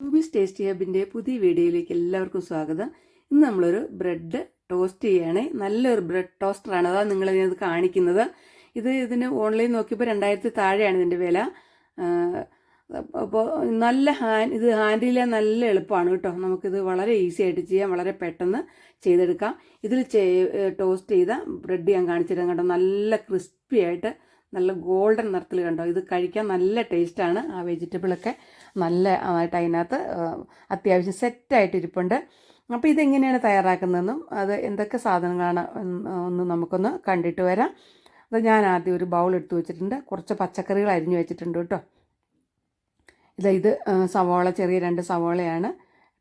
Rubies tasty ഹബിന്റെ പുതിയ വീഡിയോയിലേക്ക് എല്ലാവർക്കും സ്വാഗതം. ഇന്ന് നമ്മളൊരു ബ്രെഡ് ടോസ്റ്റ് ചെയ്യണേ. നല്ലൊരു ബ്രെഡ് ടോസ്റ്റർ ആണ് അതാണ് നിങ്ങൾ ഇതിനത് കാണിക്കുന്നത്. ഇത് ഇതിന് ഓൺലൈൻ നോക്കിയപ്പോൾ രണ്ടായിരത്തി താഴെയാണ് ഇതിന്റെ വില. അപ്പോൾ നല്ല ഹാൻഡ് ഇത് ഹാൻഡിൽ ചെയ്യാൻ നല്ല എളുപ്പമാണ് കേട്ടോ. നമുക്കിത് വളരെ ഈസി ആയിട്ട് ചെയ്യാം. വളരെ പെട്ടെന്ന് ചെയ്തെടുക്കാം. ഇതിൽ ടോസ്റ്റ് ചെയ്ത ബ്രെഡ് ഞാൻ കാണിച്ചിരുന്നു കേട്ടോ നല്ല ക്രിസ്പി ആയിട്ട് നല്ല ഗോൾഡൻ നിറത്തിൽ കണ്ടോ? ഇത് കഴിക്കാൻ നല്ല ടേസ്റ്റാണ്. ആ വെജിറ്റബിളൊക്കെ നല്ല ആയിട്ട് അതിനകത്ത് അത്യാവശ്യം സെറ്റായിട്ട് ഇരിപ്പുണ്ട്. അപ്പോൾ ഇതെങ്ങനെയാണ് തയ്യാറാക്കുന്നതെന്നും അത് എന്തൊക്കെ സാധനങ്ങളാണ് ഒന്ന് നമുക്കൊന്ന് കണ്ടിട്ട് വരാം. അത് ഞാൻ ആദ്യം ഒരു ബൗൾ എടുത്ത് വെച്ചിട്ടുണ്ട്. കുറച്ച് പച്ചക്കറികൾ അരിഞ്ഞു വെച്ചിട്ടുണ്ട് കേട്ടോ. ഇത് ഇത് സവോള ചെറിയ രണ്ട് സവോളയാണ്.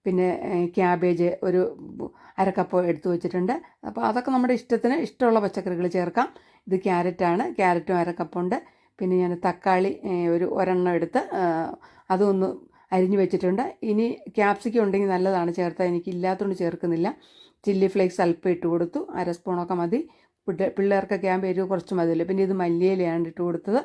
പിന്നെ ക്യാബേജ് ഒരു അരക്കപ്പ് എടുത്തു വെച്ചിട്ടുണ്ട്. അപ്പോൾ അതൊക്കെ നമ്മുടെ ഇഷ്ടത്തിന് ഇഷ്ടമുള്ള പച്ചക്കറികൾ ചേർക്കാം. ഇത് ക്യാരറ്റാണ്. ക്യാരറ്റും അരക്കപ്പുണ്ട്. പിന്നെ ഞാൻ തക്കാളി ഒരു ഒരെണ്ണം എടുത്ത് അതൊന്ന് അരിഞ്ഞു വെച്ചിട്ടുണ്ട്. ഇനി ക്യാപ്സിക്കം ഉണ്ടെങ്കിൽ നല്ലതാണ്. ചേർത്താൽ എനിക്ക് ഇല്ലാത്തതുകൊണ്ട് ചേർക്കുന്നില്ല. ചില്ലി ഫ്ലേക്സ് അല്പം ഇട്ട് കൊടുത്തു. അര സ്പൂണൊക്കെ മതി. പിള്ളേർക്കൊക്കെ ആകുമ്പോൾ എരിവ് കുറച്ച് മതിയല്ലോ. പിന്നെ ഇത് മല്ലിയിലയാണ് ഇട്ട് കൊടുത്തത്.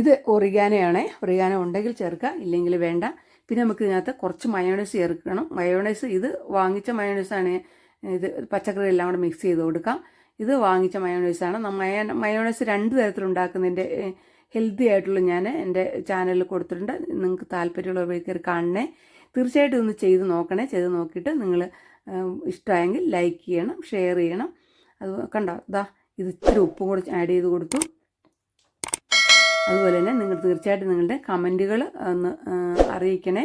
ഇത് ഒറിഗാനയാണ് ഒറിഗാന ഉണ്ടെങ്കിൽ ചേർക്കുക. ഇല്ലെങ്കിൽ വേണ്ട. പിന്നെ നമുക്ക് ഇതിനകത്ത് കുറച്ച് മയോണൈസ് ചേർക്കണം. മയോണൈസ് ഇത് വാങ്ങിച്ച മയോണൈസാണ്. ഇത് പച്ചക്കറി എല്ലാം കൂടെ മിക്സ് ചെയ്ത് കൊടുക്കാം. ഇത് വാങ്ങിച്ച മയോണൈസാണ് മയ മയോണൈസ് രണ്ട് തരത്തിലുണ്ടാക്കുന്നതിന്റെ ഹെൽത്തി ആയിട്ടുള്ള ഞാൻ എന്റെ ചാനലിൽ കൊടുത്തിട്ടുണ്ട്. നിങ്ങൾക്ക് താല്പര്യമുള്ളവർ കയറി കാണണേ. തീർച്ചയായിട്ടും ഒന്ന് ചെയ്ത് നോക്കണേ. ചെയ്ത് നോക്കിയിട്ട് നിങ്ങൾ ഇഷ്ടമായെങ്കിൽ ലൈക്ക് ചെയ്യണം ഷെയർ ചെയ്യണം. അത് കണ്ടോ? ഇതാ ഇത് ഇത്തിരി ഉപ്പ് കൂടെ ആഡ് ചെയ്ത് കൊടുത്തു. അതുപോലെ തന്നെ നിങ്ങൾ തീർച്ചയായിട്ടും നിങ്ങളുടെ കമന്റുകൾ ഒന്ന് അറിയിക്കണേ.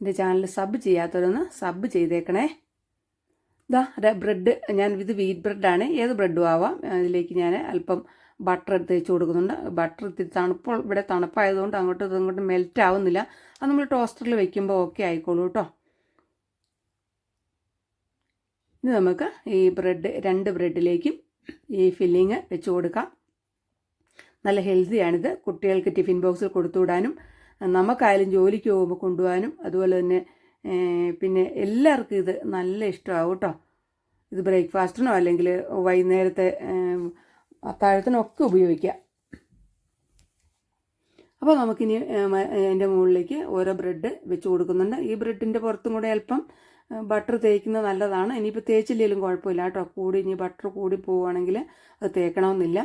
എന്റെ ചാനൽ സബ് ചെയ്യാത്തവരൊന്ന് സബ് ചെയ്തേക്കണേ. ഇതാ ബ്രെഡ്. ഞാൻ ഇത് വീറ്റ് ബ്രെഡാണ് ഏത് ബ്രെഡും ആവാം. അതിലേക്ക് ഞാൻ അല്പം ബട്ടർ എടുത്ത് വെച്ച് കൊടുക്കുന്നുണ്ട്. ബട്ടർ ഇത്തിരി തണുപ്പ് ഇവിടെ തണുപ്പായതുകൊണ്ട് അങ്ങോട്ടും ഇങ്ങോട്ടും മെൽറ്റ് ആവുന്നില്ല. അത് നമ്മൾ ടോസ്റ്ററിൽ വെക്കുമ്പോൾ ഓക്കെ ആയിക്കോളൂ കേട്ടോ. ഇനി നമുക്ക് ഈ ബ്രെഡ് രണ്ട് ബ്രെഡിലേക്കും ഈ ഫില്ലിങ് വെച്ച് കൊടുക്കാം. നല്ല ഹെൽത്തിയാണിത് കുട്ടികൾക്ക് ടിഫിൻ ബോക്സിൽ കൊടുത്തുവിടാനും നമുക്കായാലും ജോലിക്ക് പോകുമ്പോൾ കൊണ്ടുപോകാനും അതുപോലെ തന്നെ പിന്നെ എല്ലാവർക്കും ഇത് നല്ല ഇഷ്ടമാവും കേട്ടോ. ഇത് ബ്രേക്ക്ഫാസ്റ്റിനോ അല്ലെങ്കിൽ വൈകുന്നേരത്തെ അത്താഴത്തിനോ ഒക്കെ ഉപയോഗിക്കാം. അപ്പോൾ നമുക്കിനി എന്റെ മുകളിലേക്ക് ഓരോ ബ്രെഡ് വെച്ച് കൊടുക്കുന്നുണ്ട്. ഈ ബ്രെഡിന്റെ പുറത്തും കൂടെ അല്പം ബട്ടർ തേക്കുന്നത് നല്ലതാണ്. ഇനിയിപ്പോൾ തേച്ചില്ലെങ്കിലും കുഴപ്പമില്ല കേട്ടോ. കൂടി ഇനി ബട്ടർ കൂടി പോവുകയാണെങ്കിൽ അത് തേക്കണമെന്നില്ല.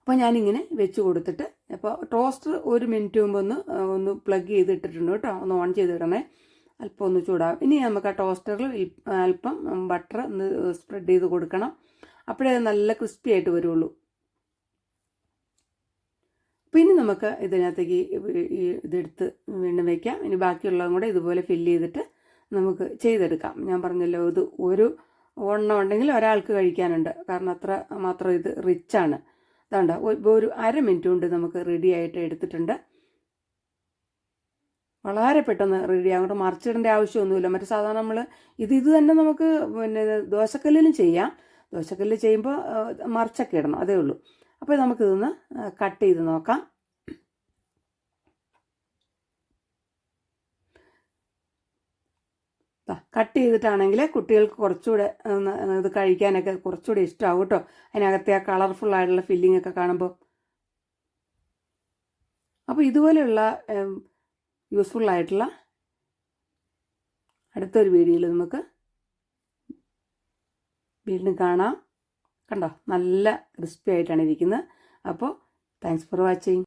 അപ്പോൾ ഞാനിങ്ങനെ വെച്ച് കൊടുത്തിട്ട് അപ്പോൾ ടോസ്റ്റർ ഒരു മിനിറ്റ് മുമ്പ് ഒന്ന് ഒന്ന് പ്ലഗ് ചെയ്തിട്ടിട്ടുണ്ട് കേട്ടോ. ഒന്ന് ഓൺ ചെയ്തിടണേ. അല്പം ഒന്ന് ചൂടാവും ഇനി നമുക്ക് ആ ടോസ്റ്ററിൽ അല്പം ബട്ടർ ഒന്ന് സ്പ്രെഡ് ചെയ്ത് കൊടുക്കണം. അപ്പോഴേ നല്ല ക്രിസ്പി ആയിട്ട് വരുള്ളൂ. പിന്നെ നമുക്ക് ഇതിനകത്തേക്ക് ഇതെടുത്ത് വീണ്ടും വയ്ക്കാം ഇനി ബാക്കിയുള്ളതും കൂടെ ഇതുപോലെ ഫില്ല് ചെയ്തിട്ട് നമുക്ക് ചെയ്തെടുക്കാം. ഞാൻ പറഞ്ഞല്ലോ ഇത് ഒരു ഒരെണ്ണം ഉണ്ടെങ്കിൽ ഒരാൾക്ക് കഴിക്കാനുണ്ട്. കാരണം അത്ര മാത്രം ഇത് റിച്ചാണ് അതുകൊണ്ട് ഒരു അര മിനിറ്റ് കൊണ്ട് നമുക്ക് റെഡി ആയിട്ട് എടുത്തിട്ടുണ്ട്. വളരെ പെട്ടെന്ന് റെഡി ആകും മറിച്ചിടേണ്ട ആവശ്യമൊന്നുമില്ല. മറ്റു സാധാരണ നമ്മൾ ഇത് ഇത് തന്നെ നമുക്ക് പിന്നെ ദോശക്കല്ലിലും ചെയ്യാം. ദോശക്കല്ലിൽ ചെയ്യുമ്പോൾ മറിച്ചൊക്കെ ഇടണം. അതേ ഉള്ളൂ. അപ്പോൾ നമുക്കിതൊന്ന് കട്ട് ചെയ്ത് നോക്കാം. കട്ട് ചെയ്തിട്ടാണെങ്കിൽ കുട്ടികൾക്ക് കുറച്ചുകൂടെ ഇത് കഴിക്കാനൊക്കെ കുറച്ചുകൂടെ ഇഷ്ടമാവും കേട്ടോ. അതിനകത്തെ ആ കളർഫുൾ ആയിട്ടുള്ള ഫില്ലിംഗ് ഒക്കെ കാണുമ്പോൾ അപ്പോൾ ഇതുപോലെയുള്ള യൂസ്ഫുൾ ആയിട്ടുള്ള അടുത്തൊരു വീഡിയോയിൽ നമുക്ക് വീണ്ടും കാണാം. കണ്ടോ? നല്ല ക്രിസ്പി ആയിട്ടാണ് ഇരിക്കുന്നത്. അപ്പോൾ താങ്ക്സ് ഫോർ വാച്ചിങ്